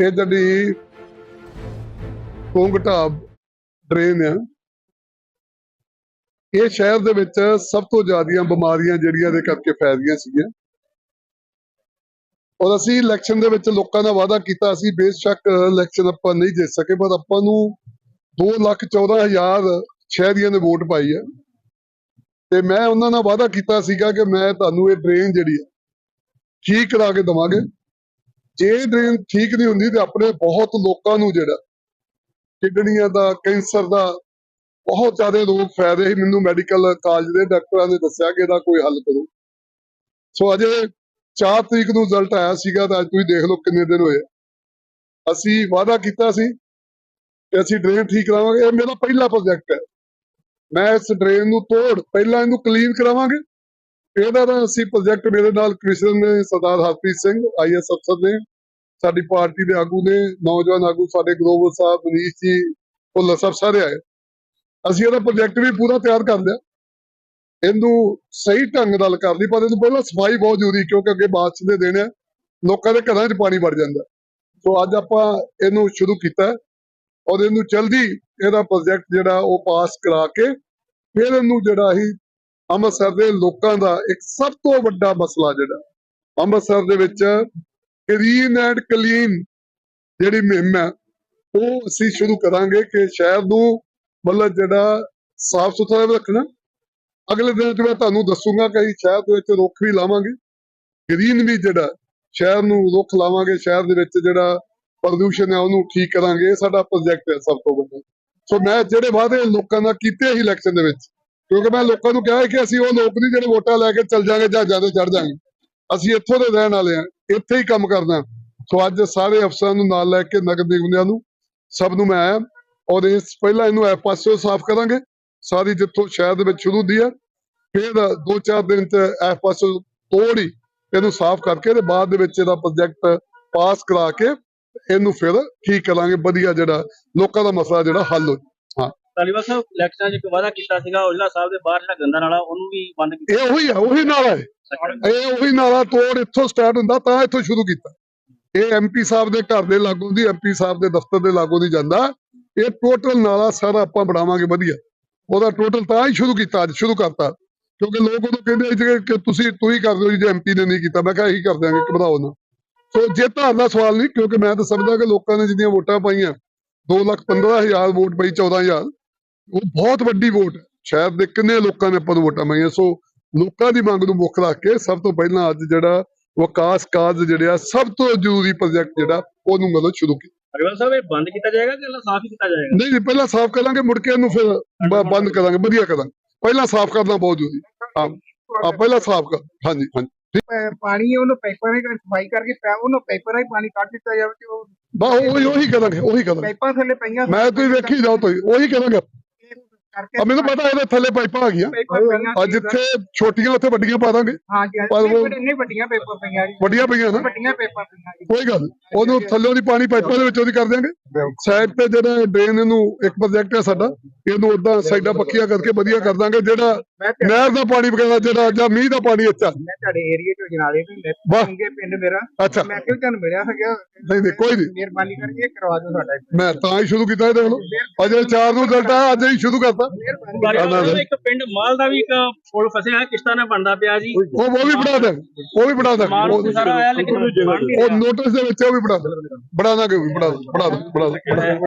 ਇਹ ਜਿਹੜੀ ਕੋਂਗਟਾਬ ਡਰੇਨ ਆ, ਇਹ ਸ਼ਹਿਰ ਦੇ ਵਿੱਚ ਸਭ ਤੋਂ ਜ਼ਿਆਦੀਆਂ ਬਿਮਾਰੀਆਂ ਜਿਹੜੀਆਂ ਦੇ ਕਰਕੇ ਫੈਲੀਆਂ ਸੀਗੀਆਂ। ਔਰ ਅਸੀਂ ਇਲੈਕਸ਼ਨ ਦੇ ਵਿੱਚ ਲੋਕਾਂ ਦਾ ਵਾਅਦਾ ਕੀਤਾ ਸੀ, ਬੇਸ਼ੱਕ ਇਲੈਕਸ਼ਨ ਆਪਾਂ ਨਹੀਂ ਜਿੱਤ ਸਕੇ, ਪਰ ਆਪਾਂ ਨੂੰ 2 ਲੱਖ 14 ਹਜ਼ਾਰ ਸ਼ਹਿਰੀਆਂ ਨੇ ਵੋਟ ਪਾਈ ਹੈ ਤੇ ਮੈਂ ਉਹਨਾਂ ਨਾਲ ਵਾਅਦਾ ਕੀਤਾ ਸੀਗਾ ਕਿ ਮੈਂ ਤੁਹਾਨੂੰ ਇਹ ਡਰੇਨ ਜਿਹੜੀ ਹੈ ਠੀਕ ਕਰਾ ਕੇ ਦਵਾਂਗੇ। ਜੇ ਡਰੇਨ ਠੀਕ ਨਹੀਂ ਹੁੰਦੀ ਤੇ ਆਪਣੇ ਬਹੁਤ ਲੋਕਾਂ ਨੂੰ ਜਿਹੜਾ ਕਿਡਨੀਆਂ ਦਾ, ਕੈਂਸਰ ਦਾ ਬਹੁਤ ਜ਼ਿਆਦਾ ਲੋਕ ਫਾਇਦੇ ਰਹੇ ਸੀ। ਮੈਨੂੰ ਮੈਡੀਕਲ ਕਾਲਜ ਦੇ ਡਾਕਟਰਾਂ ਨੇ ਦੱਸਿਆ ਕਿ ਇਹਦਾ ਕੋਈ ਹੱਲ ਕਰੋ। ਸੋ ਅਜੇ 4 ਤਰੀਕ ਨੂੰ ਰਿਜ਼ਲਟ ਆਇਆ ਸੀਗਾ ਤਾਂ ਅੱਜ ਤੁਸੀਂ ਦੇਖ ਲਓ ਕਿੰਨੇ ਦਿਨ ਹੋਏ ਅਸੀਂ ਵਾਅਦਾ ਕੀਤਾ ਸੀ ਕਿ ਅਸੀਂ ਡਰੇਨ ਠੀਕ ਕਰਾਵਾਂਗੇ। ਇਹ ਮੇਰਾ ਪਹਿਲਾ ਪ੍ਰੋਜੈਕਟ ਹੈ। ਮੈਂ ਇਸ ਡਰੇਨ ਨੂੰ ਤੋੜ, ਪਹਿਲਾਂ ਇਹਨੂੰ ਕਲੀਨ ਕਰਾਵਾਂਗੇ ਇਹਦਾ ਤਾਂ ਅਸੀਂ ਪ੍ਰੋਜੈਕਟ ਮੇਰੇ ਨਾਲ ਕ੍ਰਿਸ਼ਨ ਨੇ, ਸਰਦਾਰ ਹਰਪ੍ਰੀਤ ਸਿੰਘ ਆਈਐਸ ਅਫਸਰ ਨੇ, ਸਾਡੀ ਪਾਰਟੀ ਦੇ ਆਗੂ ਨੇ, ਨੌਜਵਾਨ ਆਗੂ ਸਾਡੇ ਗਲੋਬਲ ਸਾਹਿਬ, ਮਨੀਸ਼ ਜੀ ਭੁੱਲਰ ਸਾਹਿਬ ਸਾਰੇ ਆਏ। ਅਸੀਂ ਇਹਦਾ ਪ੍ਰੋਜੈਕਟ ਵੀ ਪੂਰਾ ਤਿਆਰ ਕਰ ਲਿਆ। ਇਹਨੂੰ ਸਹੀ ਢੰਗ ਨਾਲ ਕਰ ਲਈ, ਪਰ ਇਹਨੂੰ ਪਹਿਲਾਂ ਸਫ਼ਾਈ ਬਹੁਤ ਜ਼ਰੂਰੀ, ਕਿਉਂਕਿ ਅੱਗੇ ਬਾਰਿਸ਼ ਦੇ ਦਿਨ ਆ, ਲੋਕਾਂ ਦੇ ਘਰਾਂ 'ਚ ਪਾਣੀ ਵੜ ਜਾਂਦਾ। ਸੋ ਅੱਜ ਆਪਾਂ ਇਹਨੂੰ ਸ਼ੁਰੂ ਕੀਤਾ ਔਰ ਇਹਨੂੰ ਜਲਦੀ ਇਹਦਾ ਪ੍ਰੋਜੈਕਟ ਜਿਹੜਾ ਉਹ ਪਾਸ ਕਰਾ ਕੇ, ਫਿਰ ਇਹਨੂੰ ਜਿਹੜਾ ਹੀ ਅੰਮ੍ਰਿਤਸਰ ਦੇ ਲੋਕਾਂ ਦਾ ਇੱਕ ਸਭ ਤੋਂ ਵੱਡਾ ਮਸਲਾ ਜਿਹੜਾ, ਅੰਮ੍ਰਿਤਸਰ ਦੇ ਵਿੱਚ ਕਲੀਨ ਐਂਡ ਕਲੀਨ ਜਿਹੜੀ ਮੁਹਿੰਮ ਹੈ, ਉਹ ਅਸੀਂ ਸ਼ੁਰੂ ਕਰਾਂਗੇ ਕਿ ਸ਼ਹਿਰ ਨੂੰ ਮਤਲਬ ਜਿਹੜਾ ਸਾਫ਼ ਸੁਥਰਾ ਵੀ ਰੱਖਣਾ। ਅਗਲੇ ਦਿਨ ਚ ਮੈਂ ਤੁਹਾਨੂੰ ਦੱਸੂਗਾ ਕਿ ਅਸੀਂ ਸ਼ਹਿਰ ਦੇ ਵਿੱਚ ਰੁੱਖ ਵੀ ਲਾਵਾਂਗੇ। ਗ੍ਰੀਨ ਵੀ ਜਿਹੜਾ ਸ਼ਹਿਰ ਨੂੰ ਰੁੱਖ ਲਾਵਾਂਗੇ, ਸ਼ਹਿਰ ਦੇ ਵਿੱਚ ਜਿਹੜਾ ਪ੍ਰਦੂਸ਼ਣ ਹੈ ਉਹਨੂੰ ਠੀਕ ਕਰਾਂਗੇ, ਇਹ ਸਾਡਾ ਪ੍ਰੋਜੈਕਟ ਹੈ ਸਭ ਤੋਂ ਵੱਡਾ। ਸੋ ਮੈਂ ਜਿਹੜੇ ਵਾਅਦੇ ਲੋਕਾਂ ਨਾਲ ਕੀਤੇ ਸੀ ਇਲੈਕਸ਼ਨ ਦੇ ਵਿੱਚ ਕਿਉਂਕਿ ਮੈਂ ਲੋਕਾਂ ਨੂੰ ਕਿਹਾ ਕਿ ਅਸੀਂ ਉਹ ਲੋਕ ਨਹੀਂ ਜਿਹੜੇ ਵੋਟਾਂ ਲੈ ਕੇ ਚੱਲ ਜਾਾਂਗੇ ਜਾਂ ਜ਼ਿਆਦਾ ਚੜ ਜਾਾਂਗੇ ਅਸੀਂ ਇੱਥੋਂ ਦੇ ਰਹਿਣ ਵਾਲੇ ਆ ਇੱਥੇ ਹੀ ਕੰਮ ਕਰਨਾ। ਸੋ ਅੱਜ ਸਾਰੇ ਅਫਸਰਾਂ ਨੂੰ ਨਾਲ ਲੈ ਕੇ, ਨਗਰ ਨਿਗਮ ਨੂੰ, ਸਭ ਨੂੰ ਮੈਂ ਆਇਆ। ਔਰ ਇਸ ਪਹਿਲਾਂ ਇਹਨੂੰ ਇਹ ਪਾਸਿਓ ਸਾਫ਼ ਕਰਾਂਗੇ। ਸਾਰੀ ਜਿੱਥੋਂ ਸ਼ਹਿਰ ਦੇ ਵਿੱਚ ਸ਼ੁਰੂ ਹੁੰਦੀ ਹੈ ਫਿਰ ਦੋ ਚਾਰ ਦਿਨ ਚ ਇਹ ਪਾਸਿਓ ਤੋੜ ਹੀ ਇਹਨੂੰ ਸਾਫ਼ ਕਰਕੇ ਤੇ ਬਾਅਦ ਦੇ ਵਿੱਚ ਇਹਦਾ ਪ੍ਰੋਜੈਕਟ ਪਾਸ ਕਰਾ ਕੇ ਇਹਨੂੰ ਫਿਰ ਠੀਕ ਕਰਾਂਗੇ। ਵਧੀਆ ਜਿਹੜਾ ਲੋਕਾਂ ਦਾ ਮਸਲਾ ਜਿਹੜਾ ਹੱਲ ਹੋ ਤਾਲੀਬਾਨ ਸਾਹਿਬ ਇਲੈਕਸ਼ਨਾਂ 'ਚ ਇੱਕ ਵਾਅਦਾ ਕੀਤਾ ਸੀਗਾ ਔਜਲਾ ਸਾਹਿਬ ਦੇ ਬਾਹਰ ਜਿਹੜਾ ਗੰਦਾ ਨਾਲਾ ਉਹਨੂੰ ਵੀ ਬੰਦ ਕੀਤਾ। ਇਹ ਉਹੀ ਆ ਉਹੀ ਨਾਲਾ ਹੈ। ਇਹ ਉਹੀ ਨਾਲਾ ਤੋੜ ਇੱਥੋਂ ਸਟਾਰਟ ਹੁੰਦਾ ਤਾਂ ਇੱਥੋਂ ਸ਼ੁਰੂ ਕੀਤਾ। ਇਹ ਐਮਪੀ ਸਾਹਿਬ ਦੇ ਘਰ ਦੇ ਲਾਗੋਂ ਦੀ ਐਮਪੀ ਸਾਹਿਬ ਦੇ ਦਫ਼ਤਰ ਦੇ ਲਾਗੋਂ ਦੀ ਜਾਂਦਾ। ਇਹ ਟੋਟਲ ਨਾਲਾ ਸਾਰਾ ਆਪਾਂ ਬਣਾਵਾਂਗੇ ਵਧੀਆ। ਉਹਦਾ ਟੋਟਲ ਤਾਂ ਹੀ ਸ਼ੁਰੂ ਕੀਤਾ ਅੱਜ ਸ਼ੁਰੂ ਕਰਤਾ। ਕਿਉਂਕਿ ਲੋਕ ਉਦੋਂ ਕਹਿੰਦੇ ਸੀ ਕਿ ਤੁਸੀਂ ਤੂੰ ਹੀ ਕਰ ਦਿਓ ਜੀ ਜੇ ਐਮਪੀ ਨੇ ਨਹੀਂ ਕੀਤਾ ਮੈਂ ਕਿਹਾ ਇਹੀ ਕਰ ਦਿਆਂਗੇ ਘਬਰਾਓ ਨਾ। ਸੋ ਜੇ ਦਾ ਸਵਾਲ ਨਹੀਂ ਕਿਉਂਕਿ ਮੈਂ ਤਾਂ ਸਮਝਦਾ ਕਿ ਲੋਕਾਂ ਨੇ ਜਿੰਨੀਆਂ ਵੋਟਾਂ ਪਾਈਆਂ 2 ਲੱਖ 15 ਹਜ਼ਾਰ ਵੋਟ ਪਈ 14000 ਉਹ ਬਹੁਤ ਵੱਡੀ ਵੋਟ ਹੈ। ਸ਼ਹਿਰ ਦੇ ਕਿੰਨੇ ਲੋਕਾਂ ਨੇ ਆਪਾਂ ਨੂੰ ਵੋਟਾਂ ਪਾਈਆਂ। ਸੋ ਲੋਕਾਂ ਦੀ ਮੰਗ ਨੂੰ ਮੁੱਖ ਰੱਖ ਕੇ ਸਭ ਤੋਂ ਪਹਿਲਾਂ ਅੱਜ ਜਿਹੜਾ ਵਿਕਾਸ ਕਾਰਜ ਜਿਹੜੇ ਸਭ ਤੋਂ ਜ਼ਰੂਰੀ ਪ੍ਰੋਜੈਕਟ ਜਿਹੜਾ ਉਹਨੂੰ ਮਤਲਬ ਸ਼ੁਰੂ ਕੀਤਾ। ਤਾਲੀਬਾਨ ਸਾਹਿਬ ਇਹ ਬੰਦ ਕੀਤਾ ਜਾਏਗਾ ਕਿ ਇਹਨੂੰ ਸਾਫ਼ ਹੀ ਕੀਤਾ ਜਾਏਗਾ? ਨਹੀਂ ਜੀ ਪਹਿਲਾਂ ਸਾਫ਼ ਕਰਾਂਗੇ ਮੁੜ ਕੇ ਇਹਨੂੰ ਫਿਰ ਬ- ਬੰਦ ਕਰਾਂਗੇ ਵਧੀਆ ਕਰਾਂਗੇ। ਪਹਿਲਾਂ ਸਾਫ਼ ਕਰਨਾ ਬਹੁਤ ਜ਼ਰੂਰੀ ਹਾਂ। ਆ ਪਹਿਲਾਂ ਸਾਫ਼ ਕਰ ਹਾਂਜੀ ਹਾਂਜੀ। ਪਾਣੀ ਉਹਨੂੰ ਪਾਈਪਾਂ ਨਾਲ ਸਫ਼ਾਈ ਕਰਕੇ ਉਹਨੂੰ ਪਾਈਪਾਂ ਨਾਲ ਹੀ ਪਾਣੀ ਕੱਢ ਦਿੱਤਾ ਜਾਵੇ ਤੇ ਉਹ ਬਸ ਉਹੀ ਉਹੀ ਕਰਾਂਗੇ ਉਹੀ ਕਰਾਂਗੇ। ਪਾਈਪਾਂ ਥੱਲੇ ਪਈਆਂ ਮੈਂ ਤੁਸੀਂ ਵੇਖੀ ਜਾਓ ਤੁਸੀਂ ਉਹੀ ਕਰਾਂਗੇ। ਕਰਕੇ ਮੈਨੂੰ ਪਤਾ ਇਹਦੇ ਥੱਲੇ ਪਾਈਪਾਂ ਆ ਗਈਆਂ। ਆ ਜਿੱਥੇ ਛੋਟੀਆਂ ਉੱਥੇ ਵੱਡੀਆਂ ਪਾ ਦਾਂਗੇ। ਹਾਂ ਜੀ ਪਰ ਇੰਨੇ ਵੱਡੀਆਂ ਪਾਈਪਾਂ ਪਈਆਂ ਵੱਡੀਆਂ ਪਈਆਂ ਨਾ। ਵੱਡੀਆਂ ਪਾਈਪਾਂ ਪਈਆਂ ਕੋਈ ਗੱਲ। ਉਹਨੂੰ ਥੱਲੇ ਦੀ ਪਾਣੀ ਪਾਈਪਾਂ ਦੇ ਵਿੱਚ ਉਹਦੀ ਕਰ ਦਿਆਂਗੇ। ਸਾਈਡ ਤੇ ਜਿਹੜਾ ਡਰੇਨ ਇਹਨੂੰ ਇੱਕ ਪ੍ਰੋਜੈਕਟ ਹੈ ਸਾਡਾ ਇਹਨੂੰ ਉਦਾਂ ਸਾਈਡਾਂ ਪੱਕੀਆਂ ਕਰਕੇ ਵਧੀਆ ਕਰ ਦਾਂਗੇ ਜਿਹੜਾ ਨਹਿਰ ਦਾ ਪਾਣੀ ਵਗੈਰਾ ਜਿਹੜਾ ਜਾਂ ਮੀਂਹ ਦਾ ਪਾਣੀ ਅੱਛਾ। ਮੈਂ ਤੁਹਾਡੇ ਏਰੀਆ ਚੋਂ ਜਨਾਲੇ ਤੋਂ। ਮੰਗੇ ਪਿੰਡ ਮੇਰਾ। ਅੱਛਾ। ਮੈਂ ਕਿਹਾ ਤੁਹਾਨੂੰ ਮਿਲਿਆ ਹੈਗਾ। ਨਹੀਂ ਨਹੀਂ ਕੋਈ ਨਹੀਂ। ਮਿਹਰਬਾਨੀ ਕਰਕੇ ਕਰਵਾ ਦਿਓ ਸਾਡਾ ਮੈਂ ਤਾਂ ਹੀ ਸ਼ੁਰੂ ਕੀਤਾ ਇਹ ਦੇਖ ਲਓ ਅਜੇ 4 ਨੂੰ ਰਿਜ਼ਲਟ ਆਇਆ ਅੱਜ ਹੀ ਸ਼ੁਰੂ ਕਰਤਾ। ਨਾ, ਨਾ। ਇੱਕ ਪਿੰਡ ਮਾਲ ਦਾ ਵੀ ਇੱਕ ਪੁਲ ਫਸਿਆ ਹੈ ਕਿਸ਼ਤਾਂ ਨਾਲ ਬਣਦਾ ਪਿਆ ਜੀ। ਉਹ ਉਹ ਵੀ ਬਣਾ ਦੇ ਉਹ ਵੀ ਬਣਾ ਦੇ। ਮਾਲ ਉਹ ਸਾਰਾ ਆਇਆ ਲੇਕਿਨ ਬਣ ਨਹੀਂ। ਉਹ ਰਿਹਾ ਨੋਟਿਸ ਦੇ ਵਿੱਚ ਉਹ ਵੀ ਬਣਾ ਦੇ। ਬਣਾ ਦਾਂਗੇ ਵੀ ਬਣਾ ਦੇ ਬਣਾ ਦੇ ਬਣਾ ਦੇ